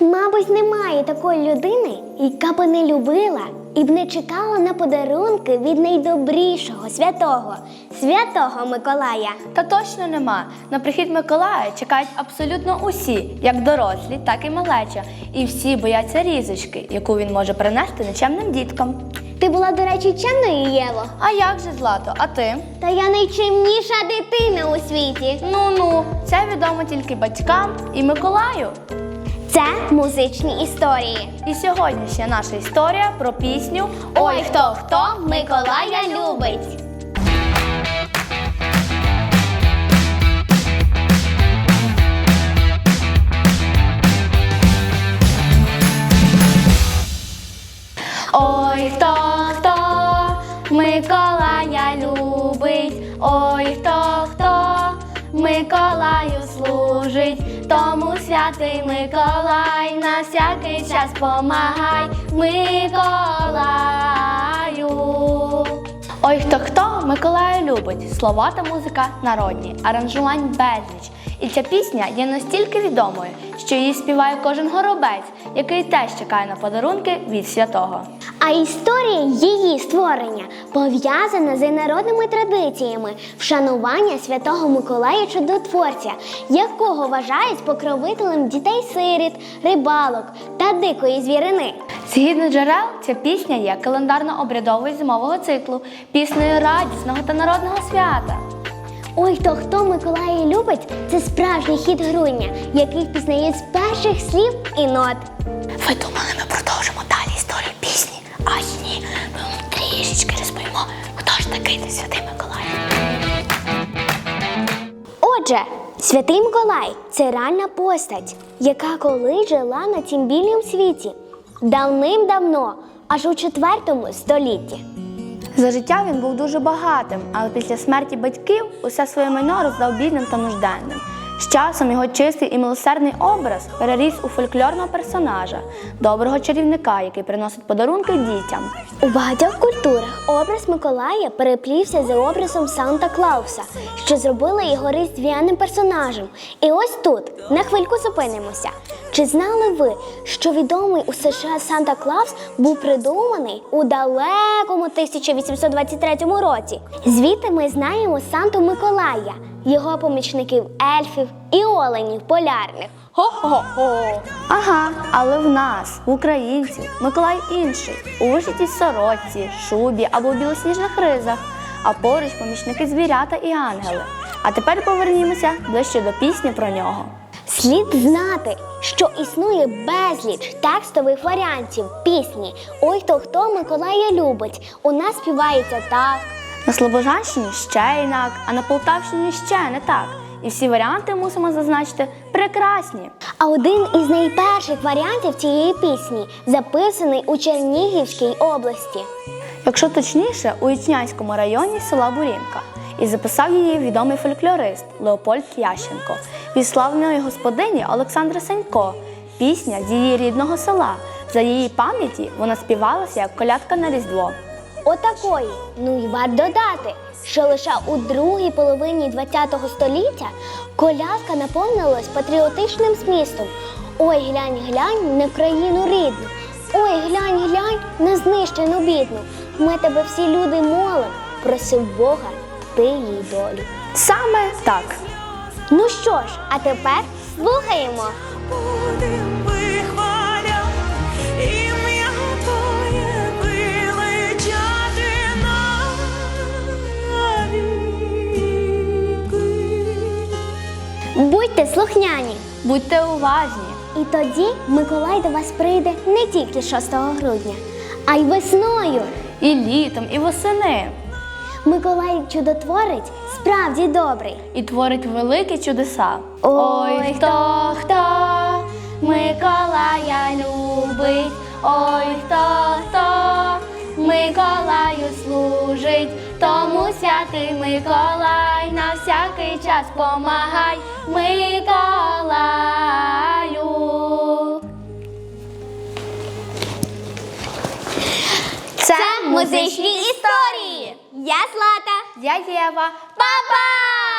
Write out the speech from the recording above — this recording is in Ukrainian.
Мабуть, немає такої людини, яка би не любила і б не чекала на подарунки від найдобрішого святого, святого Миколая. Та точно нема. На прихід Миколая чекають абсолютно усі, як дорослі, так і малеча. І всі бояться різочки, яку він може принести нечемним діткам. Ти була, до речі, чемною, Єво. А як же Злато? А ти? Та я найчемніша дитина у світі. Ну ну, це відомо тільки батькам і Миколаю. Це музичні історії. І сьогоднішня наша історія про пісню Ой, хто хто Миколая любить. Ой, хто хто Миколая любить, ой, хто хто Миколаю служить, тому святий Миколай на всякий час помагай Миколаю. Ой, хто хто Миколая любить. Слова та музика народні, аранжувань безліч. І ця пісня є настільки відомою, що її співає кожен горобець, який теж чекає на подарунки від святого. А історія її створення пов'язана з народними традиціями вшанування святого Миколая Чудотворця, якого вважають покровителем дітей-сиріт, рибалок та дикої звірини. Згідно джерел, ця пісня є календарно-обрядовою зимового циклу, піснею радісного та народного свята. Ой, хто хто Миколая любить, це справжній хід грудня, який впізнають з перших слів і нот. Ви думали, ми продовжимо цей святий Миколай. Отже, святий Миколай це реальна постать, яка колись жила на цім білім світі давним-давно, аж у четвертому столітті. За життя він був дуже багатим, але після смерті батьків усе своє майно роздав бідним та нужденним. З часом його чистий і милосердний образ переріс у фольклорного персонажа, доброго чарівника, який приносить подарунки дітям. У багатьох культурах образ Миколая переплівся за образом Санта Клауса, що зробило його різдвяним персонажем. І ось тут на хвильку зупинимося. Чи знали ви, що відомий у США Санта Клаус був придуманий у далекому 1823 році? Звідти ми знаємо Санту Миколая, його помічників ельфів і оленів полярних. Хо-хо-хо! Ага, але в нас, в українців, Миколай інший, у вишитій сорочці, шубі або білосніжних ризах, а поруч помічники звірята і ангели. А тепер повернімося ближче до пісні про нього. Слід знати, що існує безліч текстових варіантів пісні Ой, хто хто Миколая любить. У нас співається так. На Слобожанщині ще інак, а на Полтавщині ще не так. І всі варіанти мусимо зазначити прекрасні. А один із найперших варіантів цієї пісні записаний у Чернігівській області. Якщо точніше, у Ічнянському районі села Бурінка. І записав її відомий фольклорист Леопольд Ященко від славної господині Олександри Сенько. Пісня з її рідного села. За її пам'яті вона співалася як колядка на Різдво. Отакої. Ну і варто додати, що лише у другій половині ХХ століття колядка наповнилась патріотичним змістом. Ой, глянь, глянь на країну рідну. Ой, глянь, глянь на знищену бідну. Ми тебе всі люди молим, просив Бога, ти їй долю. Саме так. Ну що ж, а тепер слухаємо. Будьте слухняні. Будьте уважні. І тоді Миколай до вас прийде не тільки 6 грудня, а й весною. І літом, і восени. Миколай чудотворець справді добрий. І творить великі чудеса. Ой, хто хто Миколая любить, ой, хто хто Миколаю служить, тому святий Миколай на всякий час помагай Миколаю. Це музичні. Я Злата. Я Єва. Па-па!